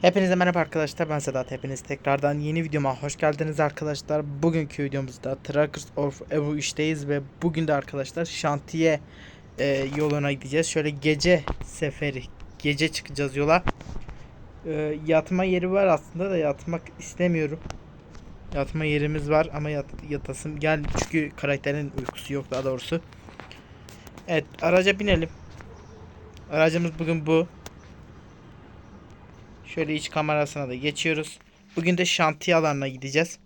Hepinize merhaba arkadaşlar ben Sedat. Hepiniz tekrardan yeni videoma hoş geldiniz arkadaşlar. Bugünkü videomuzda Trackers of Evo işteyiz ve bugün de arkadaşlar şantiye e, yoluna gideceğiz. Şöyle gece seferi gece çıkacağız yola. E, yatma yeri var aslında da yatmak istemiyorum. Yatma yerimiz var ama yat, yatasım gel çünkü karakterin uykusu yok daha doğrusu. Evet araca binelim. Aracımız bugün bu Şöyle iç kamerasına da geçiyoruz. Bugün de şantiye alanına gideceğiz.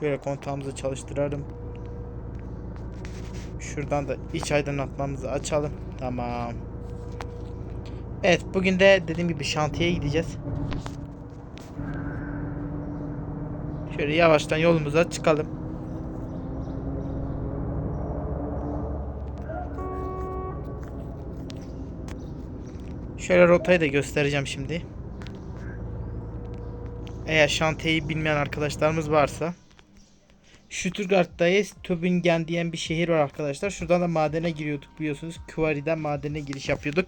Şöyle kontağımızı çalıştıralım. Şuradan da iç aydınlatmamızı açalım. Tamam. Evet bugün de dediğim gibi şantiyeye gideceğiz. Şöyle yavaştan yolumuza çıkalım. Şöyle rotayı da göstereceğim şimdi. Eğer şantiyeyi bilmeyen arkadaşlarımız varsa. Stuttgart'tayız. Tübingen diyen bir şehir var arkadaşlar. Şuradan da madene giriyorduk biliyorsunuz. Quarry'den madene giriş yapıyorduk.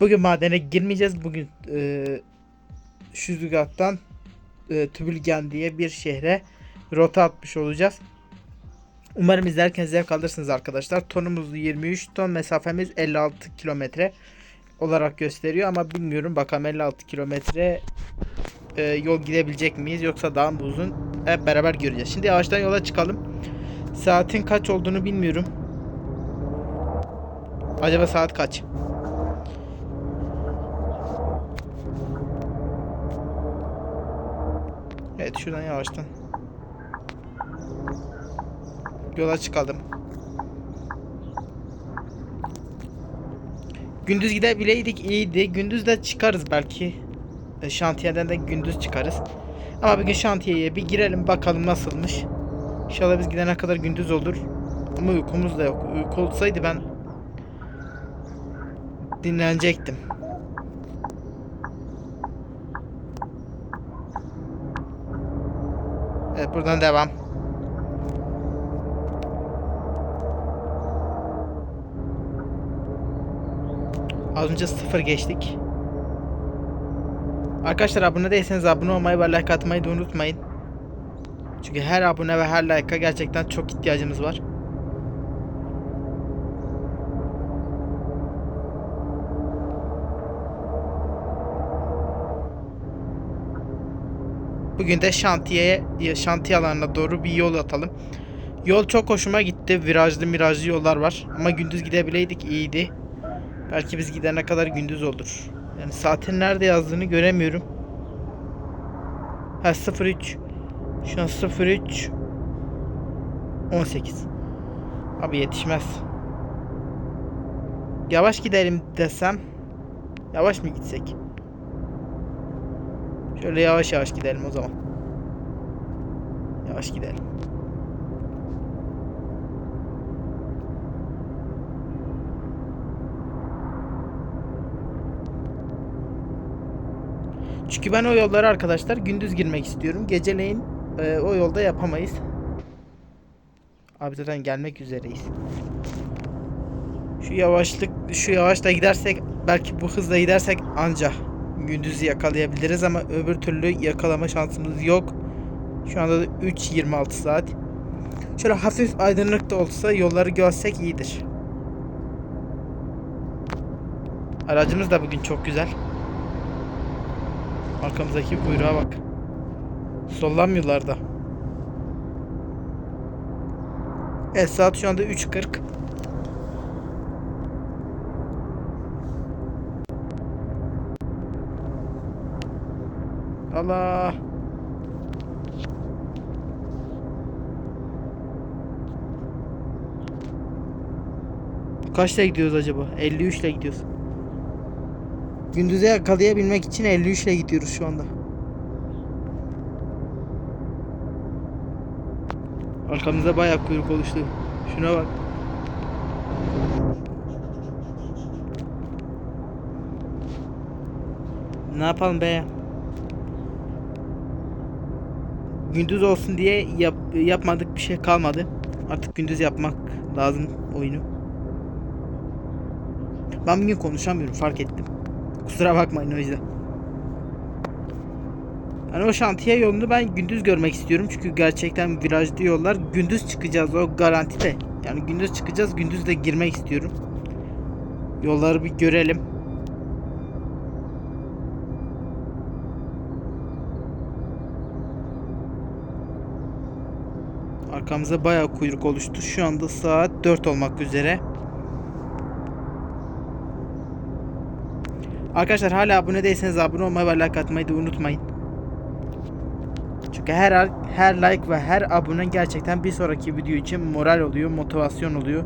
Bugün madene girmeyeceğiz. Bugün e, Stuttgart'tan e, Tübingen diye bir şehre rota atmış olacağız. Umarım izlerken zevk alırsınız arkadaşlar. Tonumuz 23 ton, mesafemiz 56 kilometre olarak gösteriyor ama bilmiyorum bakalım 56 kilometre e, yol gidebilecek miyiz yoksa daha mı uzun hep beraber göreceğiz. Şimdi yavaştan yola çıkalım. Saatin kaç olduğunu bilmiyorum. Acaba saat kaç? Evet şuradan yavaştan. Yola çıkalım. Gündüz gidebileydik iyiydi. Gündüz de çıkarız belki. E, şantiyeden de gündüz çıkarız. Ama bir gün şantiyeye bir girelim bakalım nasılmış. İnşallah biz gidene kadar gündüz olur. Ama uykumuz da yok. Uyku olsaydı ben dinlenecektim. Evet buradan devam. Az önce sıfır geçtik. Arkadaşlar abone değilseniz abone olmayı ve like atmayı da unutmayın. Çünkü her abone ve her like'a gerçekten çok ihtiyacımız var. Bugün de şantiyeye, şantiye alanına doğru bir yol atalım. Yol çok hoşuma gitti. Virajlı mirajlı yollar var. Ama gündüz gidebileydik iyiydi. Belki biz gidene kadar gündüz olur. Yani saatin nerede yazdığını göremiyorum. Ha 03. Şu an 03 18. Abi yetişmez. Yavaş gidelim desem. Yavaş mı gitsek? Şöyle yavaş yavaş gidelim o zaman. Yavaş gidelim. Çünkü ben o yollara arkadaşlar gündüz girmek istiyorum. Geceleyin e, o yolda yapamayız. Abi zaten gelmek üzereyiz. Şu yavaşlık, şu yavaşla gidersek belki bu hızla gidersek anca gündüzü yakalayabiliriz ama öbür türlü yakalama şansımız yok. Şu anda da 3.26 saat. Şöyle hafif aydınlık da olsa yolları görsek iyidir. Aracımız da bugün çok güzel. Arkamızdaki kuyruğa bak. Sollanmıyorlar da. Evet saat şu anda 3.40. Allah. Kaçta gidiyoruz acaba? 53 ile gidiyoruz. Gündüze yakalayabilmek için 53 ile gidiyoruz şu anda. Arkamızda bayağı kuyruk oluştu. Şuna bak. Ne yapalım be? Gündüz olsun diye yap, yapmadık bir şey kalmadı. Artık gündüz yapmak lazım oyunu. Ben bugün konuşamıyorum fark ettim. Kusura bakmayın o yüzden. Hani o şantiye yolunu ben gündüz görmek istiyorum. Çünkü gerçekten virajlı yollar. Gündüz çıkacağız o garanti de. Yani gündüz çıkacağız. Gündüz de girmek istiyorum. Yolları bir görelim. Arkamıza bayağı kuyruk oluştu. Şu anda saat 4 olmak üzere. Arkadaşlar hala abone değilseniz abone olmayı ve like atmayı da unutmayın. Çünkü her her like ve her abone gerçekten bir sonraki video için moral oluyor, motivasyon oluyor.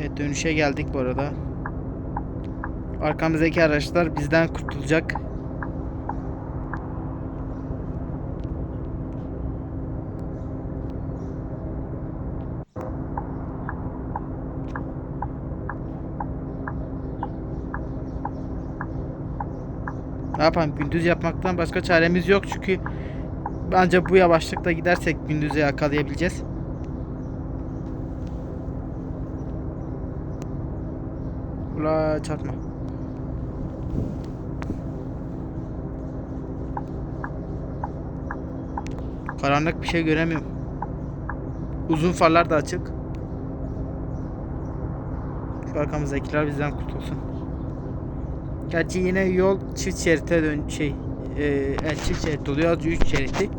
Evet dönüşe geldik bu arada. Arkamızdaki araçlar bizden kurtulacak. Ne yapalım gündüz yapmaktan başka çaremiz yok çünkü ancak bu yavaşlıkla gidersek gündüzü yakalayabileceğiz. Ula çarpma. Karanlık bir şey göremiyorum. Uzun farlar da açık. Arkamızdakiler bizden kurtulsun. Gerçi yine yol çift şerite dön şey e, yani çift şerit oluyor az 3 şeriti.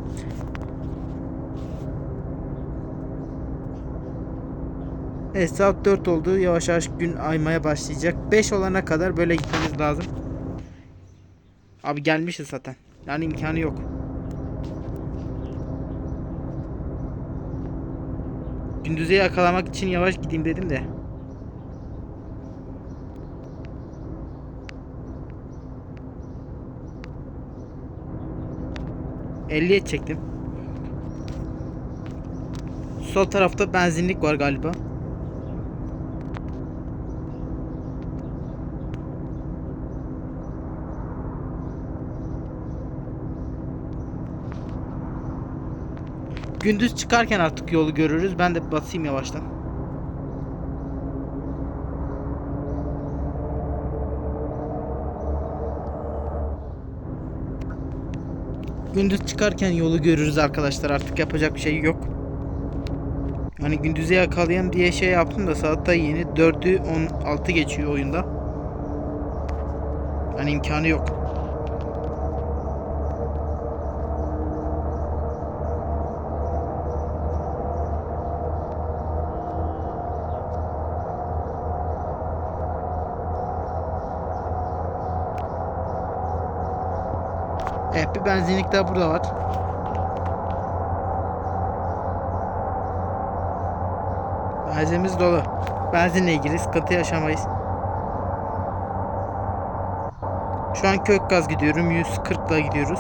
Evet saat 4 oldu. Yavaş yavaş gün aymaya başlayacak. 5 olana kadar böyle gitmemiz lazım. Abi gelmişiz zaten. Yani imkanı yok. Gündüze yakalamak için yavaş gideyim dedim de. Elliye çektim. Sol tarafta benzinlik var galiba. Gündüz çıkarken artık yolu görürüz. Ben de basayım yavaştan. Gündüz çıkarken yolu görürüz arkadaşlar. Artık yapacak bir şey yok. Hani gündüze yakalayayım diye şey yaptım da saat da yeni 4'ü 16 geçiyor oyunda. Hani imkanı yok. Evet bir benzinlik daha burada var. Benzinimiz dolu. Benzinle ilgili sıkıntı yaşamayız. Şu an kök gaz gidiyorum. 140 ile gidiyoruz.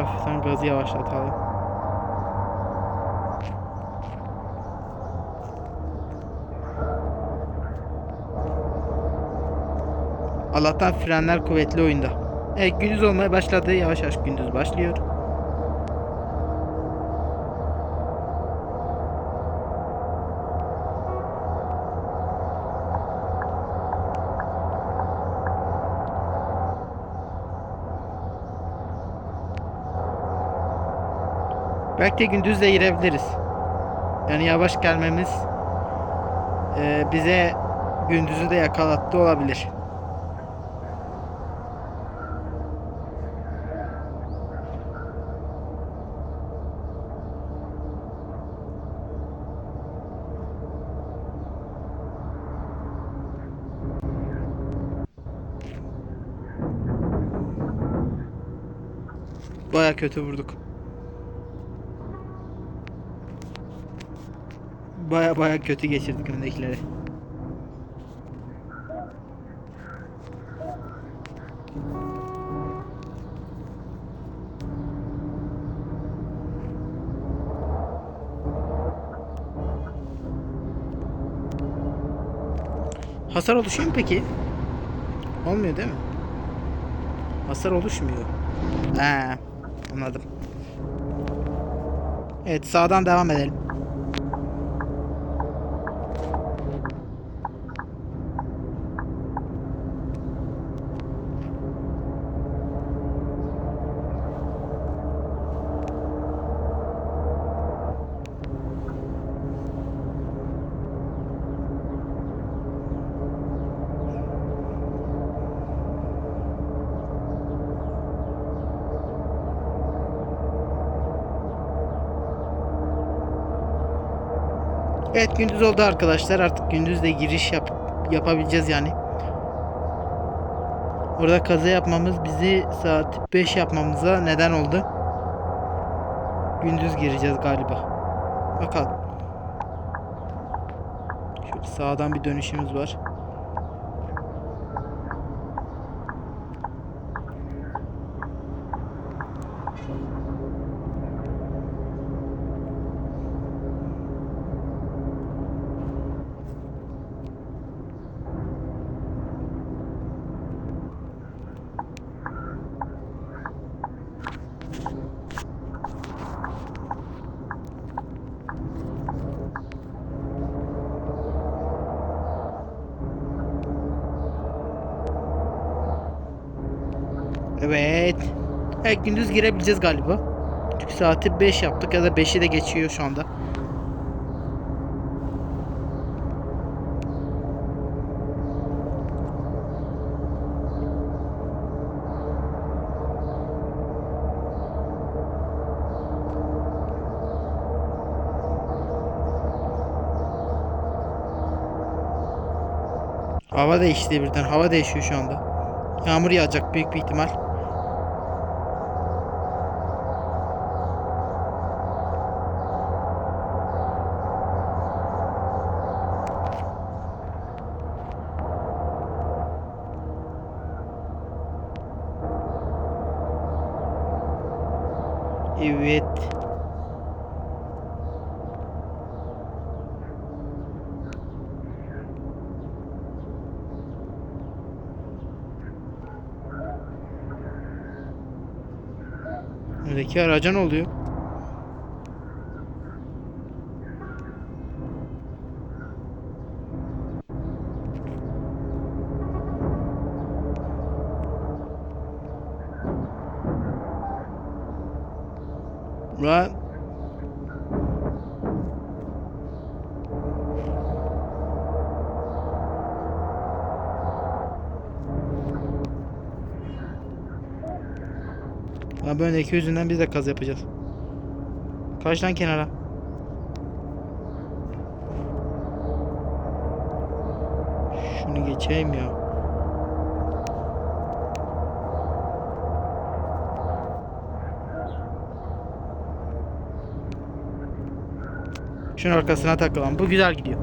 Hafiften gazı yavaşlatalım. Allah'tan frenler kuvvetli oyunda. Evet gündüz olmaya başladı. Yavaş yavaş gündüz başlıyor. Belki de gündüz de girebiliriz. Yani yavaş gelmemiz e, bize gündüzü de yakalattı olabilir. Baya kötü vurduk. Baya baya kötü geçirdik öndekileri. Hasar oluşuyor mu peki? Olmuyor değil mi? Hasar oluşmuyor. He, anladım. Evet sağdan devam edelim. Gündüz oldu arkadaşlar. Artık gündüz de giriş yap yapabileceğiz yani. Orada kaza yapmamız bizi saat 5 yapmamıza neden oldu. Gündüz gireceğiz galiba. Bakalım. Şöyle sağdan bir dönüşümüz var. Evet. Evet gündüz girebileceğiz galiba. Çünkü saati 5 yaptık ya da 5'i de geçiyor şu anda. Hava değişti birden. Hava değişiyor şu anda. Yağmur yağacak büyük bir ihtimal. Evet. Öndeki araca ne oluyor? Lan Abi öndeki yüzünden biz de kaz yapacağız. Kaç lan kenara. Şunu geçeyim ya. Şunun arkasına takılan. Bu güzel gidiyor.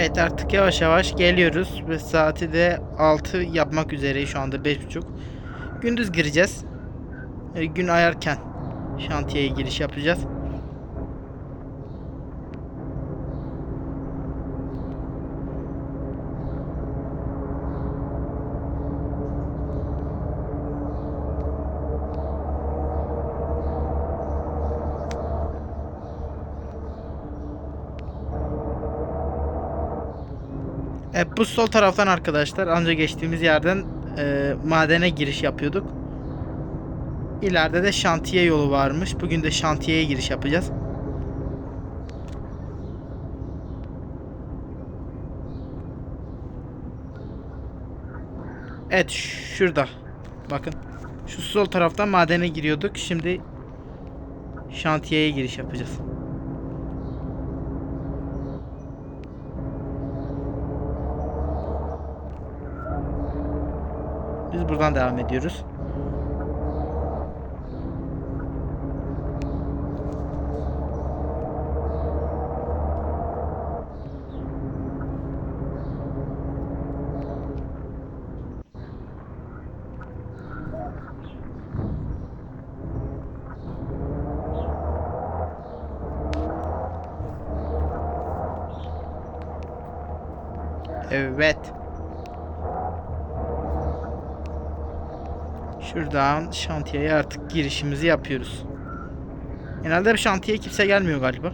Evet artık yavaş yavaş geliyoruz ve saati de 6 yapmak üzere şu anda 5.30. Gündüz gireceğiz. E, gün ayarken şantiyeye giriş yapacağız. E, bu sol taraftan arkadaşlar anca geçtiğimiz yerden e, madene giriş yapıyorduk. İleride de şantiye yolu varmış. Bugün de şantiyeye giriş yapacağız. Evet şurada. Bakın. Şu sol taraftan madene giriyorduk. Şimdi şantiyeye giriş yapacağız. Buradan devam ediyoruz. Evet. Şuradan şantiyeye artık girişimizi yapıyoruz. Genelde şantiye kimse gelmiyor galiba.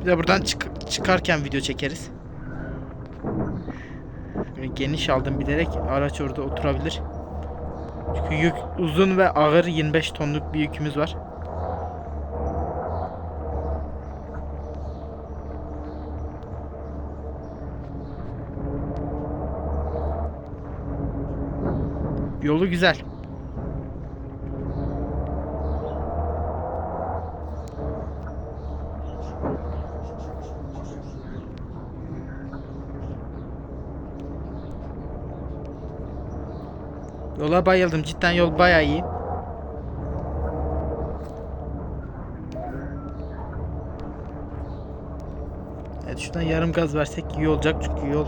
Bir de buradan çık- çıkarken video çekeriz. Böyle geniş aldım bilerek araç orada oturabilir. Çünkü yük uzun ve ağır 25 tonluk bir yükümüz var. Yolu güzel. Yola bayıldım. Cidden yol bayağı iyi. Evet şuradan yarım gaz versek iyi olacak çünkü yol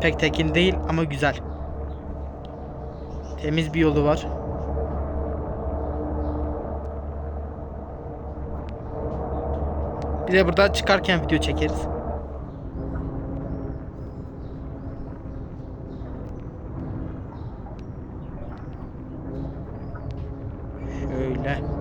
pek tekin değil ama güzel. Temiz bir yolu var. Bir de buradan çıkarken video çekeriz. Şöyle.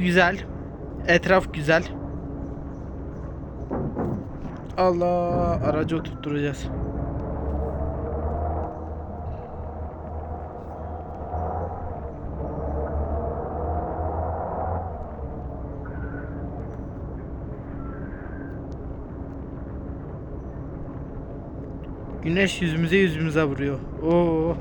Güzel. Etraf güzel. Allah aracı oturtturacağız. Güneş yüzümüze yüzümüze vuruyor. Oo.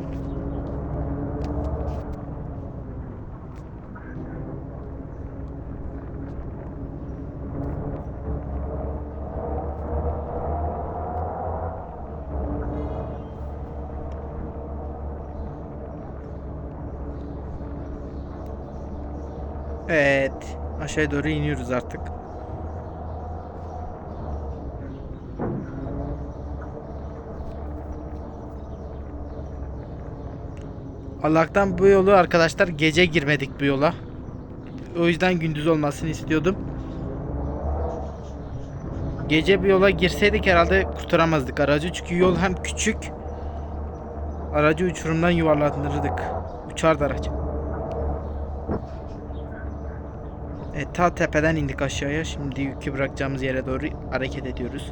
Evet. Aşağıya doğru iniyoruz artık. Allah'tan bu yolu arkadaşlar gece girmedik bu yola. O yüzden gündüz olmasını istiyordum. Gece bir yola girseydik herhalde kurtaramazdık aracı. Çünkü yol hem küçük. Aracı uçurumdan yuvarlandırırdık. Uçardı araç. Evet ta tepeden indik aşağıya. Şimdi yükü bırakacağımız yere doğru hareket ediyoruz.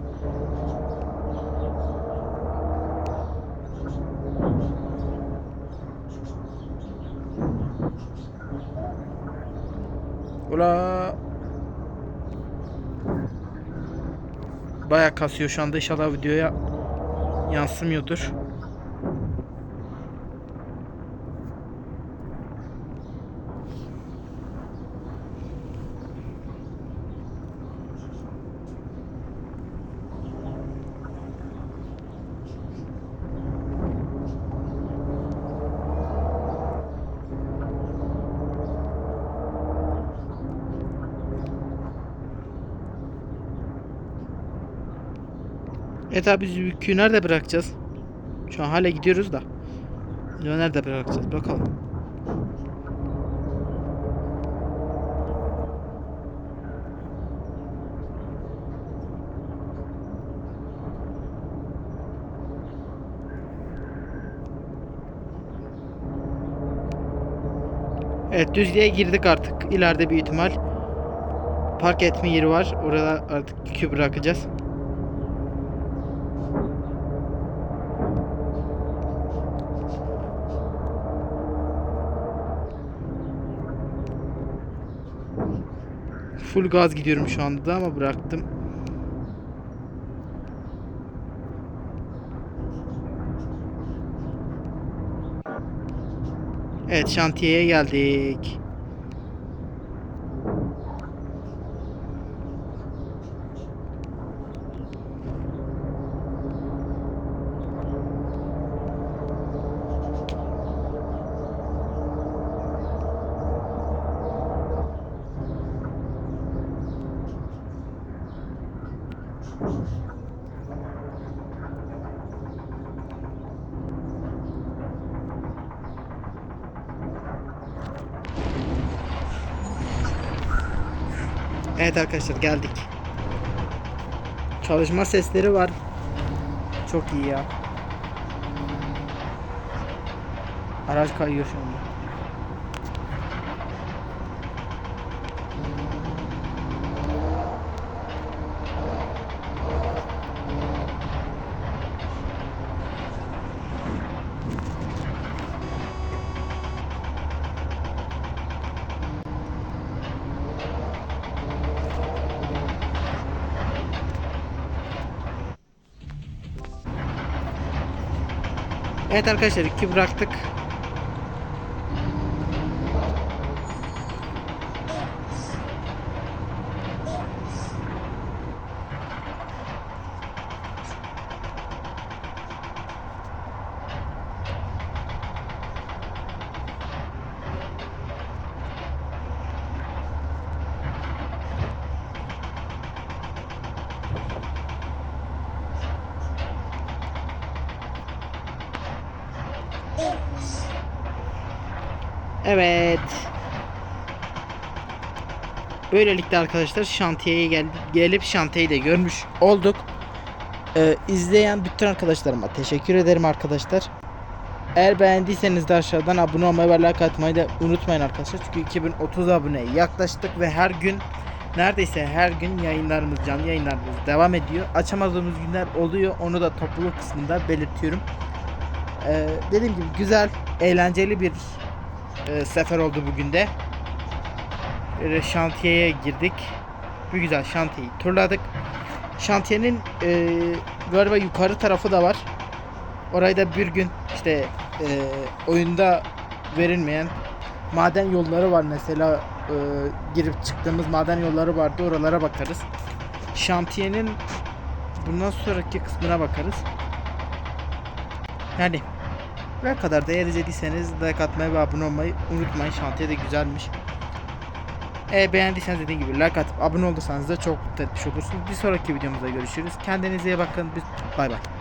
Ula Baya kasıyor şu anda inşallah videoya yansımıyordur. Evet abi yükü nerede bırakacağız? Şu an hala gidiyoruz da. Nerede bırakacağız bakalım. Evet düzlüğe girdik artık. İleride bir ihtimal park etme yeri var. Orada artık yükü bırakacağız. Full gaz gidiyorum şu anda da ama bıraktım. Evet şantiyeye geldik. Evet arkadaşlar geldik. Çalışma sesleri var. Çok iyi ya. Araç kayıyor şu anda. Evet arkadaşlar iki bıraktık. Evet. Böylelikle arkadaşlar şantiyeye gel gelip şantiyeyi de görmüş olduk. Ee, izleyen bütün arkadaşlarıma teşekkür ederim arkadaşlar. Eğer beğendiyseniz de aşağıdan abone olmayı ve like atmayı da unutmayın arkadaşlar. Çünkü 2030 aboneye yaklaştık ve her gün neredeyse her gün yayınlarımız, canlı yayınlarımız devam ediyor. Açamadığımız günler oluyor. Onu da topluluk kısmında belirtiyorum. Ee, dediğim gibi güzel, eğlenceli bir e, sefer oldu bugün de. Böyle şantiyeye girdik. Bir güzel şantiyeyi turladık. Şantiyenin e, galiba yukarı tarafı da var. Orayı da bir gün işte e, oyunda verilmeyen maden yolları var mesela e, girip çıktığımız maden yolları vardı oralara bakarız. Şantiyenin bundan sonraki kısmına bakarız. Yani ne kadar da eğer izlediyseniz like atmayı ve abone olmayı unutmayın. Şantiye de güzelmiş. E, beğendiyseniz dediğim gibi like atıp abone olursanız da çok mutlu etmiş olursunuz. Bir sonraki videomuzda görüşürüz. Kendinize iyi bakın. Bay bay.